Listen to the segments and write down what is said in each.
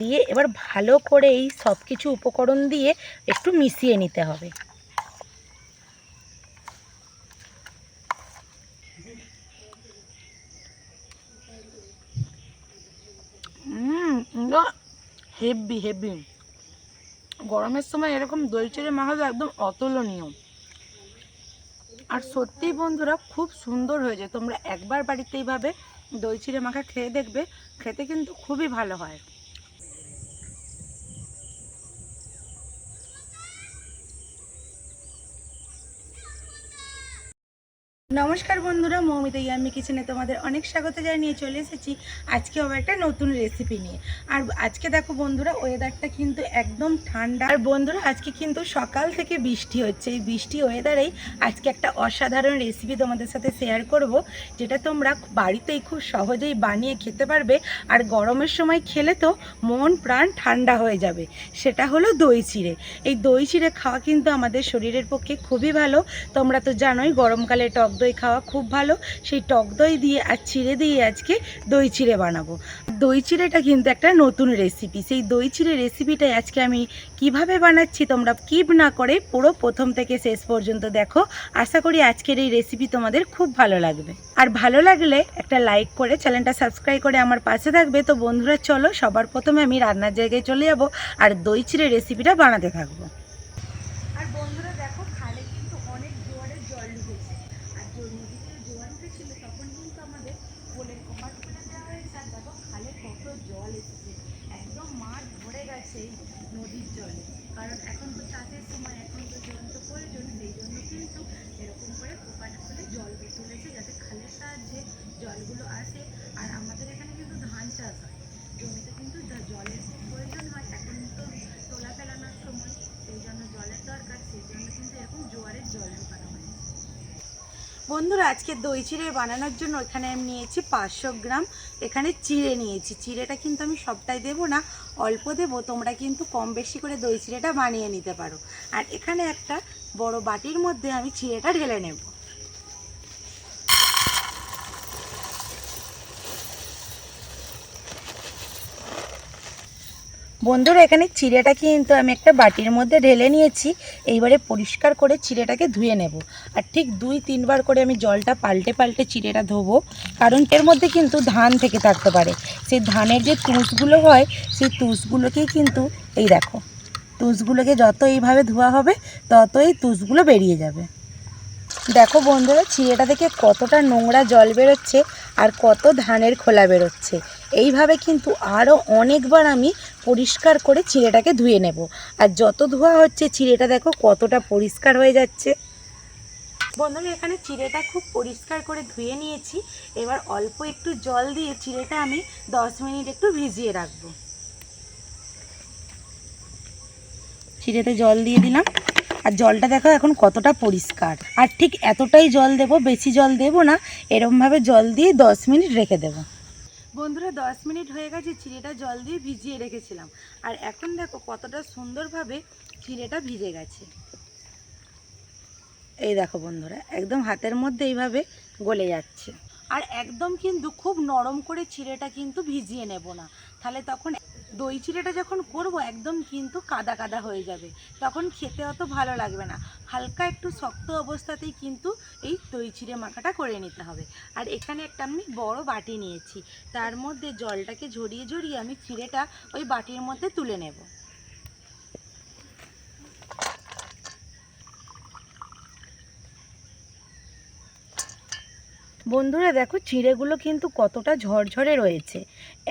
দিয়ে এবার ভালো করে এই সব কিছু উপকরণ দিয়ে একটু মিশিয়ে নিতে হবে। হেভি হেভি গরমের সময় এরকম দই চিড়ে মাখাতে একদম অতুলনীয়। আর সত্যি বন্ধুরা, খুব সুন্দর হয়েছে। তোমরা একবার বাড়িতে এইভাবে দই চিড়ে মাখা খেয়ে দেখবে, খেতে কিন্তু খুবই ভালো হয়। নমস্কার বন্ধুরা, মৌমিতা ইয়ামি কিচেনে তোমাদের অনেক স্বাগত জানিয়ে চলে এসেছি। আজকে আবার একটা নতুন রেসিপি নিয়ে। আর আজকে দেখো বন্ধুরা ওয়েদারটা কিন্তু একদম ঠান্ডা। আর বন্ধুরা, আজকে কিন্তু সকাল থেকে বৃষ্টি হচ্ছে। এই বৃষ্টি ওয়েদারেই আজকে একটা অসাধারণ রেসিপি তোমাদের সাথে শেয়ার করব, যেটা তোমরা বাড়িতেই খুব সহজেই বানিয়ে খেতে পারবে। আর গরমের সময় খেলে তো মন, প্রাণ ঠান্ডা হয়ে যাবে। সেটা হলো দই চিড়ে। এই দই চিড়ে খাওয়া কিন্তু আমাদের শরীরের পক্ষে খুবই ভালো। তোমরা তো জানোই, গরমকালে টক দই খাওয়া খুব ভালো। সেই টক দই দিয়ে আর চিড়ে দিয়ে আজকে দই চিড়ে বানাবো। দই চিড়েটা কিন্তু একটা নতুন রেসিপি সেই দই চিড়ে রেসিপিটাই আজকে আমি কীভাবে বানাচ্ছি তোমরা কিপ না করে পুরো প্রথম থেকে শেষ পর্যন্ত দেখো। আশা করি আজকের এই রেসিপি তোমাদের খুব ভালো লাগবে। আর ভালো লাগলে একটা লাইক করে চ্যানেলটা সাবস্ক্রাইব করে আমার পাশে থাকবে। তো বন্ধুরা, চলো সবার প্রথমে আমি রান্নার জায়গায় চলে যাব। আর দই চিড়ে রেসিপিটা বানাতে থাকব আর বন্ধুরা দেখো খালে কিন্তু অনেক জোয়ারের জল ঢুকেছে আর যে নদীতে জোয়ার উঠেছিল তখন কিন্তু আমাদের পোলের কপাট খুলে দেওয়া হয়েছে আর দেখো খালে কত জল এসেছে একদম মাঠ ভরে গেছে এই নদীর জলে কারণ এখন তো চাষের সময় এখন তো জল তো প্রয়োজন সেই জন্য কিন্তু এরকম করে কপাট খুলে জল তুলেছে যাতে খালের সাহায্যে জলগুলো আসে। আর আমাদের এখানে কিন্তু ধান চাষ হয়। জমিতে কিন্তু জলের খুব প্রয়োজন হয়। এখন তো তোলা ফেলানোর সময় সেই জন্য জলের দরকার, সেই জন্য কিন্তু এরকম জোয়ারের জল ঢোকানো হয়েছে বন্ধুরা, আজকে দই চিড়ে বানানোর জন্য এখানে আমি নিয়েছি পাঁচশো গ্রাম। এখানে চিড়ে নিয়েছি। চিড়েটা কিন্তু আমি সবটাই দেবো না, অল্প দেবো। তোমরা কিন্তু কম বেশি করে দই চিড়েটা বানিয়ে নিতে পারো। আর এখানে একটা বড় বাটির মধ্যে আমি চিড়েটা ঢেলে নেব। বন্ধুরা, এখানে চিড়েটা কিন্তু আমি একটা বাটির মধ্যে ঢেলে নিয়েছি। এইবারে পরিষ্কার করে চিড়েটাকে ধুয়ে নেব। আর ঠিক দুই, তিনবার করে আমি জলটা পাল্টে পাল্টে চিড়েটা ধোবো। কারণ এর মধ্যে কিন্তু ধান থেকে থাকতে পারে। সেই ধানের যে তুষগুলো হয়, সেই তুষগুলোকেই কিন্তু এই দেখো, তুষগুলোকে যত এইভাবে ধোয়া হবে, ততই তুষগুলো বেরিয়ে যাবে। দেখো বন্ধুরা, চিড়েটা থেকে কতটা নোংরা জল বেরোচ্ছে। আর কত ধানের খোলা বেরোচ্ছে। এইভাবে কিন্তু আরও অনেকবার আমি পরিষ্কার করে চিড়েটাকে ধুয়ে নেব। আর যত ধোয়া হচ্ছে চিড়েটা দেখো কতটা পরিষ্কার হয়ে যাচ্ছে। বন্ধুরা, এখানে চিড়েটা খুব পরিষ্কার করে ধুয়ে নিয়েছি। এবার অল্প একটু জল দিয়ে চিড়েটা আমি দশ মিনিট একটু ভিজিয়ে রাখব। চিড়েতে জল দিয়ে দিলাম। আর জলটা দেখো এখন কতটা পরিষ্কার। আর ঠিক এতটাই জল দেব বেশি জল দেব না এরমভাবে জল দিয়ে দশ মিনিট রেখে দেব। বন্ধুরা দশ মিনিট হয়ে গেছে চিড়েটা জল দিয়ে ভিজিয়ে রেখেছিলাম। আর এখন দেখো কতটা সুন্দরভাবে চিড়েটা ভিজে গেছে। এই দেখো বন্ধুরা একদম হাতের মধ্যে এইভাবে গলে যাচ্ছে। আর একদম কিন্তু খুব নরম করে চিড়েটা কিন্তু ভিজিয়ে নেব না। তাহলে তখন দই চিড়েটা যখন করব, একদম কিন্তু কাদা কাদা হয়ে যাবে। তখন খেতে অত ভালো লাগবে না। হালকা একটু শক্ত অবস্থাতেই কিন্তু এই দই চিড়ে মাখাটা করে নিতে হবে। আর এখানে একটা আমি বড় বাটি নিয়েছি। তার মধ্যে জলটাকে ঝরিয়ে ঝরিয়ে আমি চিড়েটা ওই বাটির মধ্যে তুলে নেব। বন্ধুরা দেখো, চিড়েগুলো কিন্তু কতটা ঝরঝরে রয়েছে।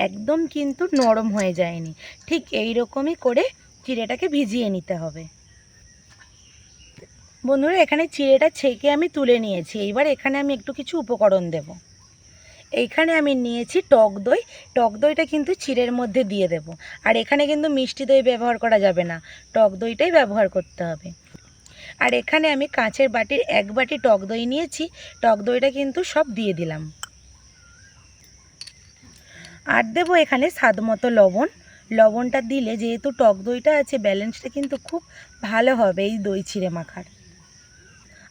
একদম কিন্তু নরম হয়ে যায়নি। ঠিক এই রকমই করে চিড়েটাকে ভিজিয়ে নিতে হবে। বন্ধুরা, এখানে চিড়েটা ছেঁকে আমি তুলে নিয়েছি। এইবার এখানে আমি একটু কিছু উপকরণ দেব। এইখানে আমি নিয়েছি টক দই। টক দইটা কিন্তু চিড়ের মধ্যে দিয়ে দেব। আর এখানে কিন্তু মিষ্টি দই ব্যবহার করা যাবে না। টক দইটাই ব্যবহার করতে হবে। আর এখানে আমি কাঁচের বাটির এক বাটি টক দই নিয়েছি। টক দইটা কিন্তু সব দিয়ে দিলাম। আর দেবো এখানে স্বাদ মতো লবণ। লবণটা দিলে যেহেতু টক দইটা আছে, ব্যালেন্সটা কিন্তু খুব ভালো হবে এই দই চিড়ে মাখার।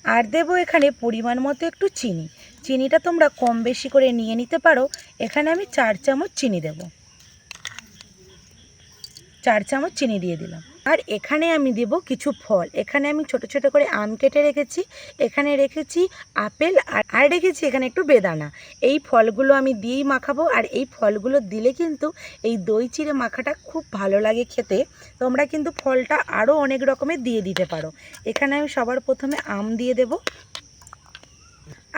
আর দেবো এখানে পরিমাণ মতো একটু চিনি। চিনিটা তোমরা কম বেশি করে নিয়ে নিতে পারো। এখানে আমি চার চামচ চিনি দেবো। চার চামচ চিনি দিয়ে দিলাম। আর এখানে আমি দেব কিছু ফল। এখানে আমি ছোট ছোট করে আম কেটে রেখেছি, এখানে রেখেছি আপেল আর আর রেখেছি এখানে একটু বেদানা। এই ফলগুলো আমি দিয়েই মাখাবো আর এই ফলগুলো দিলে কিন্তু এই দই চিড়ে মাখাটা খুব ভালো লাগে খেতে। তোমরা কিন্তু ফলটা আরও অনেক রকমের দিয়ে দিতে পারো। এখানে আমি সবার প্রথমে আম দিয়ে দেব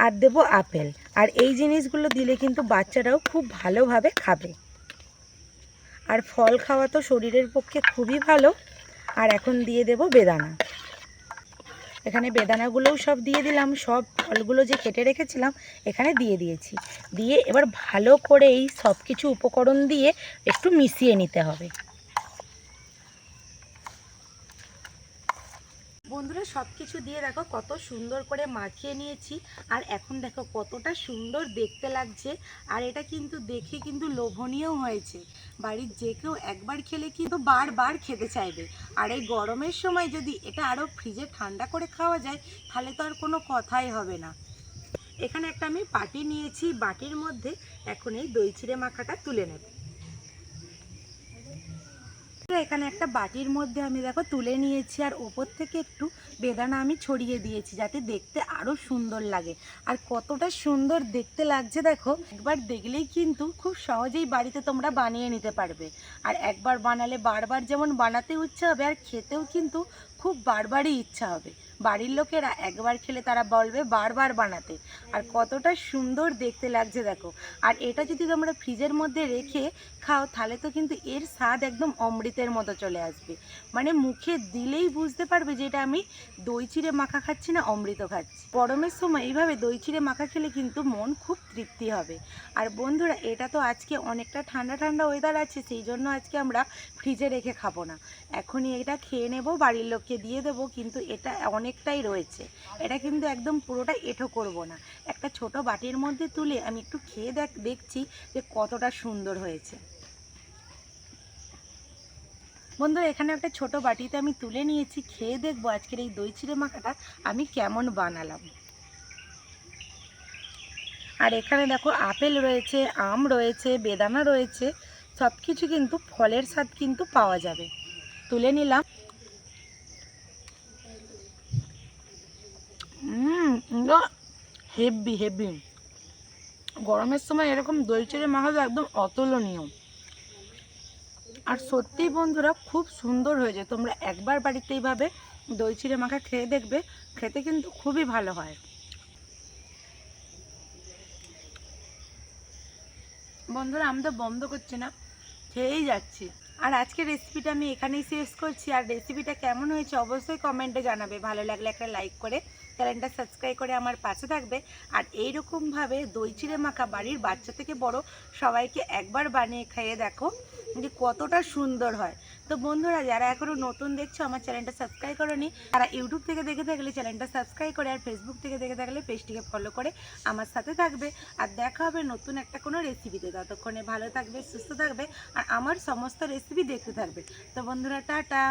আর দেব আপেল। আর এই জিনিসগুলো দিলে কিন্তু বাচ্চারাও খুব ভালোভাবে খাবে। আর ফল খাওয়া তো শরীরের পক্ষে খুবই ভালো। আর এখন দিয়ে দেব বেদানা। এখানে বেদানাগুলোও সব দিয়ে দিলাম, সব ফলগুলো যে কেটে রেখেছিলাম এখানে দিয়ে দিয়েছি। দিয়ে এবার ভালো করে এই সব কিছু উপকরণ দিয়ে একটু মিশিয়ে নিতে হবে। বন্ধুরা সব কিছু দিয়ে দেখো কত সুন্দর করে মাখিয়ে নিয়েছি। আর এখন দেখো কতটা সুন্দর দেখতে লাগছে। আর এটা কিন্তু দেখে কিন্তু লোভনীয় হয়েছে। বাড়ির যে কেউ একবার খেলে কিন্তু বারবার খেতে চাইবে। আর এই গরমের সময় যদি এটা আরও ফ্রিজে ঠান্ডা করে খাওয়া যায়, তাহলে তো আর কোনো কথাই হবে না। এখানে একটা আমি বাটি নিয়েছি। বাটির মধ্যে এখন এই দই চিড়ে মাখাটা তুলে নেব। এখানে একটা বাটির মধ্যে আমি দেখো তুলে নিয়েছি, আর ওপর থেকে একটু বেদানা আমি ছড়িয়ে দিয়েছি যাতে দেখতে আরও সুন্দর লাগে। আর কতটা সুন্দর দেখতে লাগছে দেখো, একবার দেখলেই কিন্তু খুব সহজেই বাড়িতে তোমরা বানিয়ে নিতে পারবে। আর একবার বানালে বারবার যেমন বানাতে ইচ্ছা হবে, আর খেতেও কিন্তু খুব বারবারই ইচ্ছা হবে। বাড়ির লোকেরা একবার খেলে তারা বলবে বারবার বানাতে। আর কতটা সুন্দর দেখতে লাগছে দেখো। আর এটা যদি তোমরা ফ্রিজের মধ্যে রেখে খাও, তাহলে তো কিন্তু এর স্বাদ একদম অমৃতের মতো চলে আসবে। মানে মুখে দিলেই বুঝতে পারবে যে এটা আমি দই চিড়ে মাখা খাচ্ছি না অমৃত খাচ্ছি। গরমের সময় এইভাবে দই চিড়ে মাখা খেলে কিন্তু মন খুব তৃপ্তি হবে। আর বন্ধুরা, এটা তো আজকে অনেকটা ঠান্ডা ঠান্ডা ওয়েদার আছে, সেই জন্য আজকে আমরা ফ্রিজে রেখে খাব না। এখনই এটা খেয়ে নেব, বাড়ির লোককে দিয়ে দেবো, কিন্তু এটা অনেকটাই রয়েছে। এটা কিন্তু একদম পুরোটা এঁঠো করব না। একটা ছোট বাটির মধ্যে তুলে আমি একটু খেয়ে দেখ, দেখছি যে কতটা সুন্দর হয়েছে। বন্ধুরা এখানে একটা ছোট বাটিতে আমি তুলে নিয়েছি, খেয়ে দেখব আজকের এই দই চিড়ে মাখাটা আমি কেমন বানালাম। আর এখানে দেখো, আপেল রয়েছে, আম রয়েছে, বেদানা রয়েছে সব কিছু কিন্তু ফলের স্বাদ কিন্তু পাওয়া যাবে। তুলে নিলাম। হেভি হেভি গরমের সময় এরকম দই চিড়ে মাখা তো একদম অতুলনীয়। আর সত্যি বন্ধুরা, খুব সুন্দর হয়েছে। তোমরা একবার বাড়িতে এইভাবে দই চিড়ে মাখা খেয়ে দেখবে, খেতে কিন্তু খুবই ভালো হয়। বন্ধুরা, আমি তো বন্ধ করছি না, খেয়েই যাচ্ছি। আর আজকের রেসিপিটা আমি এখানেই শেষ করছি। আর রেসিপিটা কেমন হয়েছে অবশ্যই কমেন্টে জানাবে। ভালো লাগলে একটা লাইক করে চ্যানেলটা সাবস্ক্রাইব করে আমার পাশে থাকবে। আর এইরকমভাবে দই চিড়ে মাখা বাড়ির বাচ্চা থেকে বড় সবাইকে একবার বানিয়ে খাইয়ে দেখো যে কতটা সুন্দর হয়। তো বন্ধুরা, যারা এখনও নতুন দেখছ, আমার চ্যানেলটা সাবস্ক্রাইব করনি, তারা ইউটিউব থেকে দেখে থাকলে চ্যানেলটা সাবস্ক্রাইব করে আর ফেসবুক থেকে দেখে থাকলে পেজটিকে ফলো করে আমার সাথে থাকবে। আর দেখা হবে নতুন একটা কোনো রেসিপিতে। ততক্ষণে ভালো থাকবে, সুস্থ থাকবে, আর আমার সমস্ত রেসিপি দেখতে থাকবে। তো বন্ধুরা, টাটা।